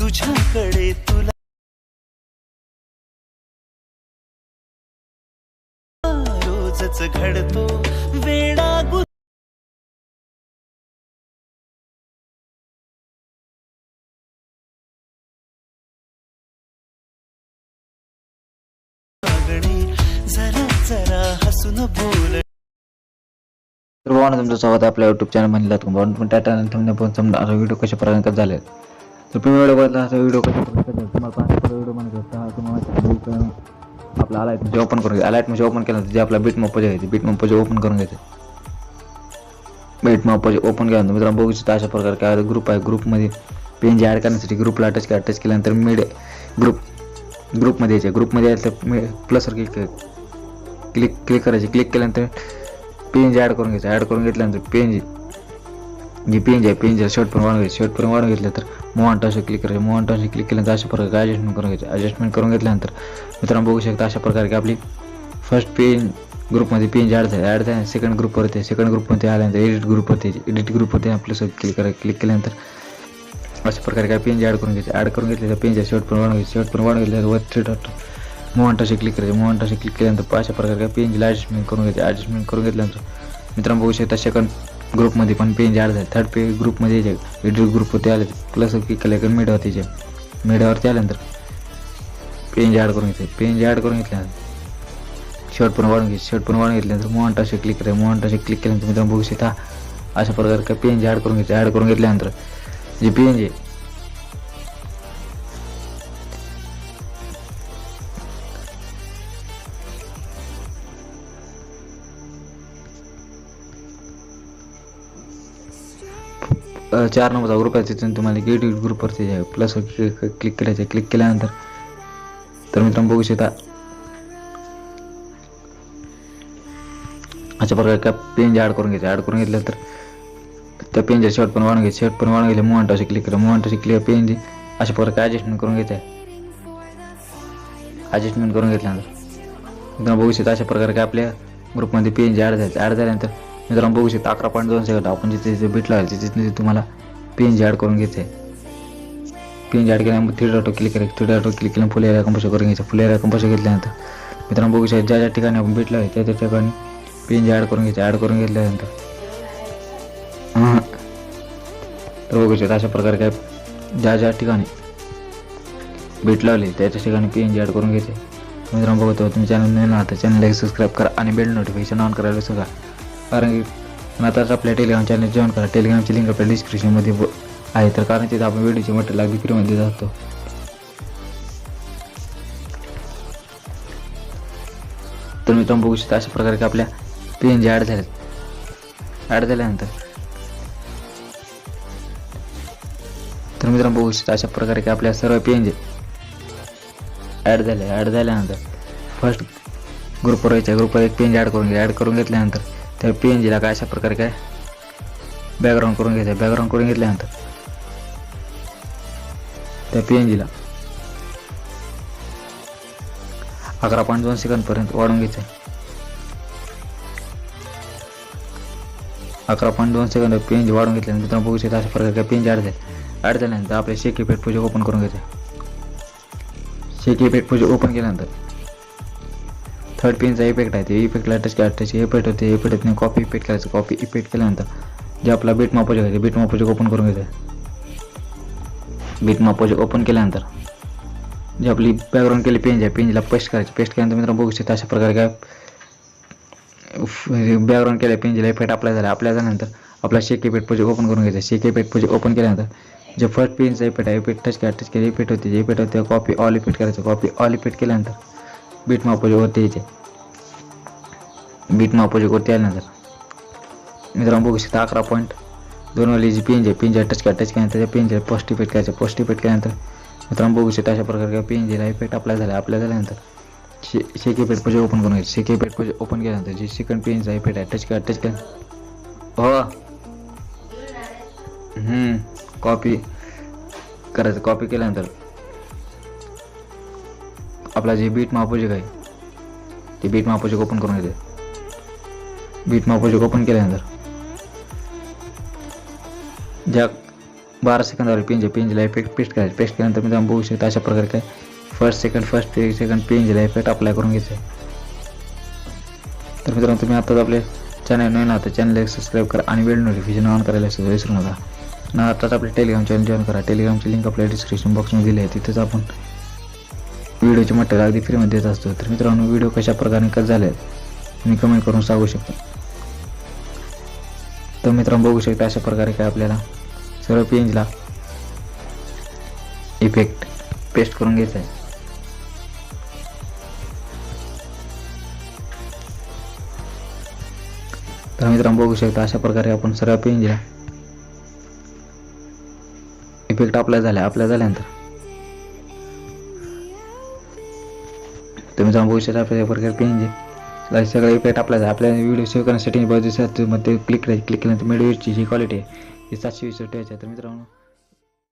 तुझ्याकडे तुला रोजच घडतो वेडा गु जरा जरा हसून बोल तर भावानं तुमचं स्वागत आहे आपल्या युट्यूब चॅनल म्हणलं तुम्हाला पण टाटा आणि थांबण्या पण समजा व्हिडिओ कशा प्रकारे झाले तर तुम्ही व्हिडिओ बघितला असा व्हिडिओ कशा प्रकारे तुम्हाला पाच व्हिडिओ म्हणत होता तुम्हाला आपला आलायत म्हणजे ओपन करून घ्या. आलायत म्हणजे ओपन केलं जे आपला बीट मप्पा जे आहे बीट मप्पा ओपन करून घ्यायचं बीट मप्पा ओपन केल्यानंतर मित्रांनो बघू शकता अशा प्रकारे काय ग्रुप आहे. ग्रुपमध्ये पेन जे ॲड करण्यासाठी ग्रुपला अटॅच करा अटॅच केल्यानंतर मिड ग्रुप ग्रुपमध्ये यायचे. ग्रुपमध्ये यायचं तर प्लसवर क्लिक क्लिक क्लिक करायचे. क्लिक केल्यानंतर पेंज ॲड करून घ्यायचं ॲड करून घेतल्यानंतर पेंज जी पेंज आहे पेन शर्ट पण वाढून घ्यायचं शर्ट पण वाढून घेतलं तर मोहन टाशी क्लिक करायचं. मोहन टाशी क्लिक केल्यानंतर अशा प्रकारे ॲडजस्टमेंट करून घ्यायचं ॲडजस्टमेंट करून घेतल्यानंतर मित्रांनो बघू शकता अशा प्रकारे की आपली फर्स्ट पेन ग्रुपमध्ये पेन ॲड झाले ॲड झाली सेकंड ग्रुपवरती सेकंड ग्रुपमध्ये आल्यानंतर एडिट ग्रुपवरती एडिट ग्रुपवरती आपलं क्लिक करा क्लिक केल्यानंतर अशा प्रकारे काय पेन ॲड करून घ्यायचं ॲड करून घेतले तर पेनच्या शर्ट पण वाढून घ्यायचं शर्ट पण वाढून घेतल्यावर वर थ्री डॉट मोहन क्लिक करायचे मोहन क्लिक केल्यानंतर अशा प्रकारे काय पेनची ॲडजस्टमेंट करून घ्यायचे ॲडजस्टमेंट करून घेतल्यानंतर मित्रांनो बघू शकता सेकंड ग्रुपमध्ये पण पेन ॲड झाले थर्ड पे ग्रुपमध्ये यायचे एडिट ग्रुपवरती आले प्लस क्लिक केलं की मिडियावरती यायचे मिडियावरती आल्यानंतर पेन ॲड करून घ्यायचे पेन ॲड करून घेतल्यानंतर शर्ट पण वाढून घ्यायचे शर्ट पण वाढून घेतल्यानंतर मोहन क्लिक करायचं मोहन क्लिक केल्यानंतर मित्रांनो बघू शकता अशा प्रकारे काय पेन ॲड करून घ्यायचे ॲड करून घेतल्यानंतर जे पेन चार नंबरचा ग्रुप आहे तिथून तुम्हाला गेट ग्रुपवरती प्लस क्लिक करायचं क्लिक केल्यानंतर. तर मित्रांनो बघू शकता. अशा प्रकारे काय पेंज ॲड करून घ्यायचं ॲड करून घेतलं तर त्या पेनचे शर्ट पण वाढून घ्यायचे शर्ट पण वाढून गेले मोहन असे क्लिक करा मोहन असे क्लिक पेन अशा प्रकारे ॲडजस्टमेंट करून घ्यायचं ॲडजस्टमेंट करून घेतल्यानंतर. मित्रांनो बघू शकता अशा प्रकारे काय आपल्या ग्रुपमध्ये पेन ॲड झाले ॲड झाल्यानंतर मित्रांनो बघू शकता अकरा पॉईंट दोन सेकंड आपण जिथे जिथे बीट लावायला तिथे तिथे तुम्हाला पेन ॲड करून घ्यायचं आहे पेन ॲड केल्यानंतर थ्री डॉटो क्लिक करायचं थ्री डॉट क्लिक केल्यानंतर फुल एरिया कंपोज करून घ्यायचं. फुल एरिया कंपोज घेतल्यानंतर मित्रांनो बघू शकता ज्या ज्या ठिकाणी आपण बीट आहे त्या त्या ठिकाणी पेन ॲड करून घ्यायचं. ॲड करून घेतल्यानंतर हां. तर बघू शकता अशा प्रकारे काय ज्या ज्या ठिकाणी बीट लावली त्याच्या ठिकाणी पेन ॲड करून घ्यायचे. मित्रांनो बघतो तुम्ही चॅनल नाही ना तर चॅनल सबस्क्राईब करा आणि बेल नोटिफिकेशन ऑन करायला विसरू कारण की आताच आपल्या टेलिग्राम चॅनल जॉईन करा. टेलिग्रामची लिंक आपल्या डिस्क्रिप्शनमध्ये आहे. तर कारण तिथे आपण व्हिडिओचे मटेरियल अगदी फ्रीमध्ये जातो. तर मित्रांनो बघू शकता अशा प्रकारे की आपल्या एन जी ॲड झाल्यात ॲड झाल्यानंतर. तर मित्रांनो बघू शकता अशा प्रकारे की आपल्या सर्व पी एन जी ॲड झाले. ॲड झाल्यानंतर फर्स्ट ग्रुपवर यायच्या ग्रुपवर एक पेन ॲड करून घ्या. ॲड करून घेतल्यानंतर त्या एन जीला काय अशा प्रकारे काय बॅकग्राऊंड करून घ्यायचं बॅकग्राऊंड करून घेतल्यानंतर त्या पी एन जीला अकरा पॉईंट दोन सेकंदपर्यंत वाढून घ्यायचं अकरा पॉईंट दोन सेकंद जी वाढून घेतल्यानंतर तुम्ही बघू शकता अशा प्रकारे काय पी एन जी अडचण अडचल्यानंतर आपले शेकी पेट पूजा ओपन करून घ्यायचे शेकी पेट पूजे ओपन केल्यानंतर थर्ड पेनचा इफेक्ट आहे. ते इफेक्टला टच करा टच इफेक्ट होते इफेक्ट नाही कॉपी इफेक्ट करायचं. कॉपी इफेक्ट e केल्यानंतर जे आपला बीट मापोजे घ्यायचे बीट मापोजे ओपन करून घ्यायचं बीट मापोजे ओपन केल्यानंतर जे आपली बॅकग्राऊंड केली पेंज आहे पेंजला पेस्ट करायची. पेस्ट केल्यानंतर मित्रांनो बघू शकता अशा प्रकारे काय बॅकग्राऊंड केल्या पेंजला इफेक्ट अप्लाय झाला. अप्लाय झाल्यानंतर आपला शेक इफेक्ट पूजे ओपन करून घ्यायचा शेक इफेक्ट पूजे ओपन केल्यानंतर जे फर्स्ट पेनचा इफेक्ट आहे इफेक्ट टच करा टच केली इफेक्ट होते. जे इफेक्ट होते कॉपी ऑल इफेक्ट करायचं. कॉपी ऑल इफेक्ट केल्यानंतर बीट उपयोग होते यायचे बीट उपयोग वरती आल्यानंतर मित्रांनो बघू शकता अकरा पॉईंट दोन वाली जी पेंज आहे पेंज टच करा टच केल्यानंतर त्या पेंजला पोस्ट इफेक्ट करायचं. पोस्ट इफेक्ट केल्यानंतर मित्रांनो बघू शकता अशा प्रकारे काय पेंजला इफेक्ट अप्लाय झाला. अप्लाय झाल्यानंतर शे शेके पेट पजे ओपन करून घ्यायचं. शेके पेट पजे ओपन केल्यानंतर जे सेकंड पेनचा इफेक्ट आहे टच करा टच करा हो. कॉपी करायचं. कॉपी केल्यानंतर आपला जे बीट मापोजिक आहे ते बीट मापोजिक ओपन करून येते बीट मापोजिक ओपन केल्यानंतर ज्या बारा सेकंदावर पेंज पेंजला इफेक्ट पेस्ट करायचं पेस्ट केल्यानंतर मित्रांनो बघू शकता अशा प्रकारे काय फर्स्ट सेकंड फर्स्ट सेकंड पेंजला इफेक्ट अप्लाय करून घ्यायचं आहे तर मित्रांनो तुम्ही आताच आपले चॅनल नवीन आता चॅनल सबस्क्राईब करा आणि वेळ नोटिफिकेशन ऑन करायला विसरू नका. ना आताच आपले टेलिग्राम चॅनल जॉईन करा. टेलिग्रामची लिंक आपल्या डिस्क्रिप्शन बॉक्समध्ये दिली आहे. तिथेच आपण व्हिडिओचे मटेरियल अगदी फ्रीमध्ये देत असतो. तर मित्रांनो व्हिडिओ कशा प्रकारे कट झाले आहेत तुम्ही कमेंट करून सांगू शकता. तर मित्रांनो बघू शकता अशा प्रकारे काय आपल्याला सर्व पेंजला इफेक्ट पेस्ट करून घ्यायचा आहे. तर मित्रांनो बघू शकता अशा प्रकारे आपण सर्व पेंजला इफेक्ट अप्लाय झाला आपल्या झाल्यानंतर तुम्ही जाऊन बघू शकता आपल्या प्रकारे पेंज सगळं इफेक्ट अप्लाय आपल्या व्हिडिओ सेव्ह करण्यासाठी बाजू मध्ये क्लिक करायची क्लिक केल्यानंतर व्हिडिओची जी क्वालिटी आहे ती सातशे वीस ठेवायची आहे. तर मित्रांनो